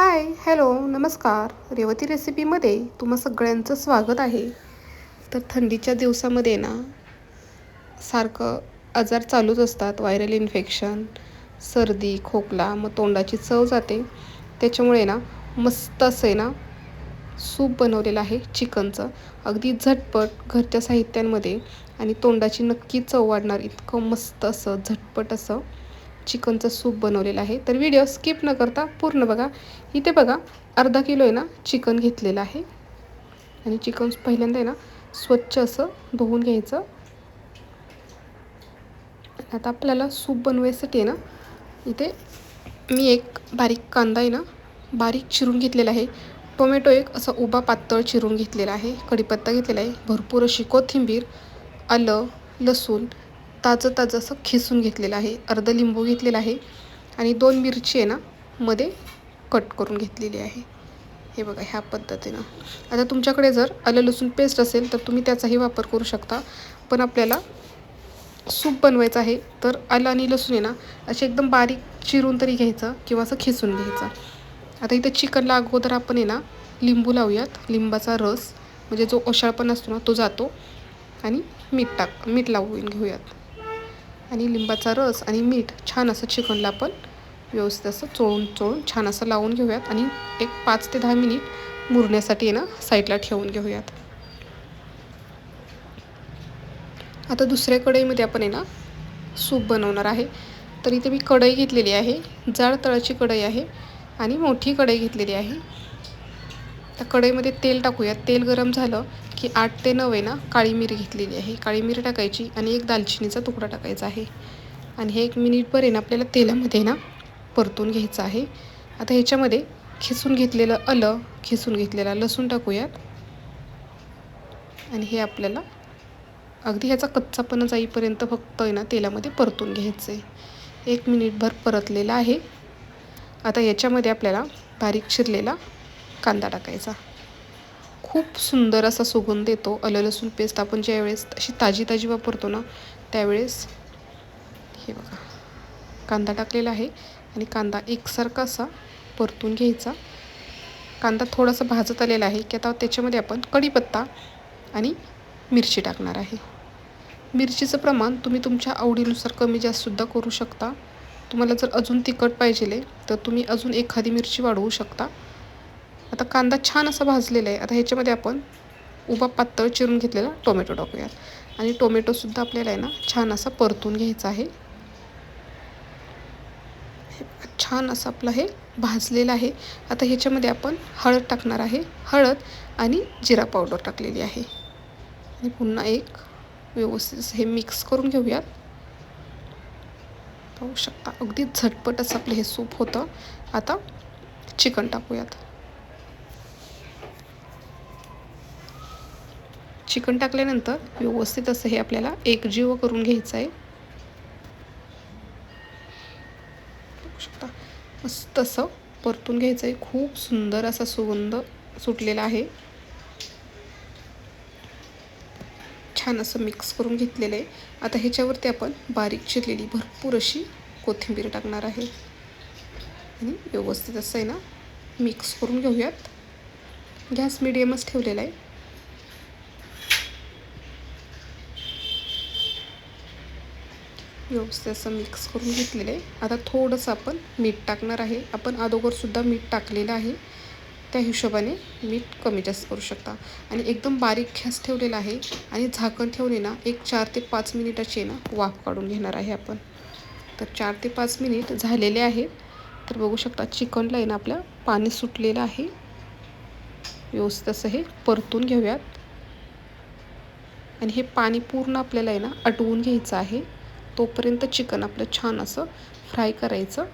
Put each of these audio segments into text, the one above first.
Hi hello नमस्कार. रेवती रेसिपीमध्ये तुम्हा सगळ्यांचं स्वागत आहे. तर थंडीच्या दिवसामध्ये ना सारखं आजार चालूच असतात व्हायरल इन्फेक्शन सर्दी खोकला मग तोंडाची चव जाते. त्याच्यामुळे ना मस्त असं आहे ना सूप बनवलेलं आहे चिकनचं. अगदी झटपट घरच्या साहित्यांमध्ये आणि तोंडाची नक्की चव वाढणार. इतकं मस्त असं झटपट असं चिकनचं सूप बनवलेलं आहे. तर व्हिडिओ स्किप न करता पूर्ण बघा. इथे बघा अर्धा किलो आहे ना चिकन घेतलेलं आहे. आणि चिकन पहिल्यांदा आहे ना स्वच्छ असं धुवून घ्यायचं. आता आपल्याला सूप बनवायसाठी आहे ना इथे मी एक बारीक कांदा आहे ना बारीक चिरून घेतलेला आहे. टोमॅटो एक असा उभा पातळ चिरून घेतलेला आहे. कढीपत्ता घेतलेला आहे. भरपूर अशी कोथिंबीर आलं लसूण ताजं ताजं असं खिसून घेतलेलं आहे. अर्धं लिंबू घेतलेला आहे आणि दोन मिरची आहे ना मध्ये कट करून घेतलेली आहे. हे बघा ह्या पद्धतीनं. आता तुमच्याकडे जर आलं लसूण पेस्ट असेल तर तुम्ही त्याचाही वापर करू शकता. पण आपल्याला सूप बनवायचं आहे तर आलं आणि लसूण आहे ना असे एकदम बारीक चिरून तरी घ्यायचं किंवा असं खिसून घ्यायचं. आता इथं चिकनला अगोदर आपण आहे ना लिंबू लावूयात. लिंबाचा रस म्हणजे जो ओशाळपण असतो ना तो जातो. आणि मीठ टाक मीठ लावून घेऊयात. आणि लिंबाचा रस आणि मीठ छान असं चिकनला आपण व्यवस्थित असं चोळून चोळून छान असं लावून घेऊयात. आणि एक पाच ते दहा मिनिट मुरण्यासाठी ना साईडला ठेवून घेऊयात. आता दुसऱ्या कढईमध्ये आपण आहे ना सूप बनवणार आहे. तर इथे मी कढई घेतलेली आहे जाड तळाची कढई आहे आणि मोठी कढई घेतलेली आहे. आता कढईमध्ये तेल टाकूयात तेल गरम झालं की आठ ते नऊ आहे ना काळी मिरी घेतलेली आहे. काळी मिरी टाकायची आणि एक दालचिनीचा तुकडा टाकायचा आहे. आणि हे एक मिनिटभर आहे ना आपल्याला तेलामध्ये ना परतून घ्यायचं आहे. आता ह्याच्यामध्ये खिसून घेतलेलं आलं खिसून घेतलेला लसूण टाकूयात. आणि हे आपल्याला अगदी ह्याचा कच्चापणा जाईपर्यंत फक्त आहे ना तेलामध्ये परतून घ्यायचं आहे एक मिनिटभर परतलेलं आहे. आता याच्यामध्ये आपल्याला बारीक चिरलेला कांदा टाकायचा. खूप सुंदर असा सुगंध येतो. आलं लसूण पेस्ट आपण ज्यावेळेस अशी ताजी ताजी वापरतो ना त्यावेळेस हे बघा. कांदा टाकलेला आहे आणि कांदा एकसारखा असा परतून घ्यायचा. कांदा थोडासा भाजत आलेला आहे की आता त्याच्यामध्ये आपण कढीपत्ता आणि मिरची टाकणार आहे. मिरचीचं प्रमाण तुम्ही तुमच्या आवडीनुसार कमी जास्तसुद्धा करू शकता. तुम्हाला जर अजून तिखट पाहिजे तर तुम्ही अजून एखादी मिरची वाढवू शकता. आता कांदा छान असा भाजलेला आहे. आता ह्याच्यामध्ये आपण उभा पातळ चिरून घेतलेला टोमॅटो टाकूयात. आणि टोमॅटोसुद्धा आपल्याला आहे ना छान असा परतून घ्यायचा आहे. छान असं आपलं हे भाजलेलं आहे. आता ह्याच्यामध्ये आपण हळद टाकणार आहे. हळद आणि जिरा पावडर टाकलेली आहे. आणि पुन्हा एक व्यवस्थित हे मिक्स करून घेऊयात. पाहू शकता अगदी झटपट असं आपलं हे सूप होतं. आता चिकन टाकूयात. चिकन टाकल्यानंतर व्यवस्थित असं हे आपल्याला एकजीव करून घ्यायचं आहे. शकता मस्त असं परतून घ्यायचं आहे. खूप सुंदर असा सुगंध सुटलेला आहे. छान असं मिक्स करून घेतलेलं आहे. आता ह्याच्यावरती आपण बारीक चिरलेली भरपूर अशी कोथिंबीर टाकणार आहे. आणि व्यवस्थित असं आहे ना मिक्स करून घेऊयात. गॅस मिडियमच ठेवलेला आहे. व्यवस्थित असं मिक्स करून घेतलेलं आहे. आता थोडंसं आपण मीठ टाकणार आहे. आपण अगोदरसुद्धा मीठ टाकलेलं आहे. त्या हिशोबाने मीठ कमी जास्त करू शकता. आणि एकदम बारीक गॅस ठेवलेला आहे. आणि झाकण ठेवणे ना एक चार ते पाच मिनिटाची ना वाफ काढून घेणार आहे आपण. तर चार ते पाच मिनिट झालेले आहेत तर बघू शकता चिकनला आहे ना आपलं पाणी सुटलेलं आहे. व्यवस्थित असं हे परतून घेऊयात. आणि हे पाणी पूर्ण आपल्याला आहे ना आटवून घ्यायचं आहे. तोपर्यंत चिकन आपलं छान असं फ्राय करायचं.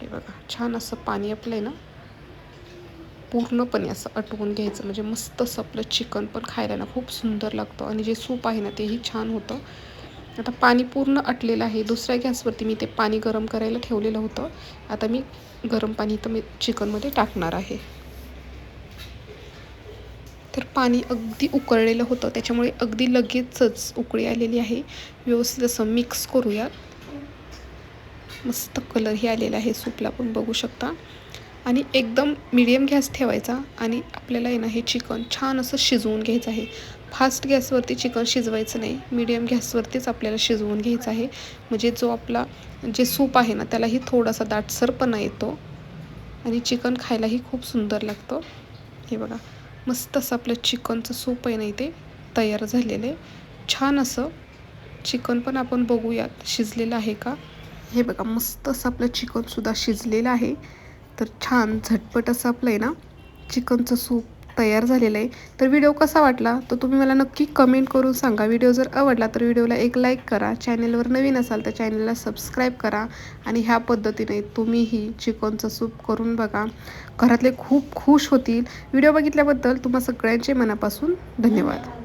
हे बघा छान असं पाणी आपलं आहे ना पूर्णपणे असं आटवून घ्यायचं. म्हणजे मस्त असं आपलं चिकन पण खायला ना खूप सुंदर लागतं. आणि जे सूप आहे ना तेही छान होतं. आता पाणी पूर्ण आटलेलं आहे. दुसऱ्या गॅसवरती मी ते पाणी गरम करायला ठेवलेलं होतं. आता मी गरम पाणी तर मी चिकनमध्ये टाकणार आहे. तर पाणी अगदी उकळलेलं होतं. त्याच्यामुळे अगदी लगेचच उकळी आलेली आहे. व्यवस्थित असं मिक्स करूयात मस्त कलरही आलेला आहे सूपला पण बघू शकता. आणि एकदम मिडियम गॅस ठेवायचा आणि आपल्याला आहे ना हे चिकन छान असं शिजवून घ्यायचं आहे. फास्ट गॅसवरती चिकन शिजवायचं नाही. मिडियम गॅसवरतीच आपल्याला शिजवून घ्यायचं आहे. म्हणजे जो आपला जे सूप आहे ना त्यालाही थोडासा दाटसरपणा येतो. आणि चिकन खायलाही खूप सुंदर लागतं. हे बघा. मस्त असं आपलं चिकनचं सूप आहे ना इथे तयार झालेलं आहे. छान असं. चिकन पण आपण बघूयात शिजलेलं आहे का? हे बघा मस्त असं आपलं चिकनसुद्धा शिजलेलं आहे. तर छान झटपट असं आपलं आहे ना चिकनचं सूप तयार झालेलं आहे. तर व्हिडिओ कसा वाटला? तर तुम्ही मला नक्की कमेंट करून सांगा. व्हिडिओ जर आवडला तर व्हिडिओला एक लाईक करा. चॅनलवर नवीन असाल तर चॅनलला सबस्क्राईब करा. आणि ह्या पद्धतीने तुम्हीही चिकनचं सूप करून बघा. घरातले खूप खुश होतील. व्हिडिओ बघितल्याबद्दल तुम्हा सगळ्यांचे मनापासून धन्यवाद.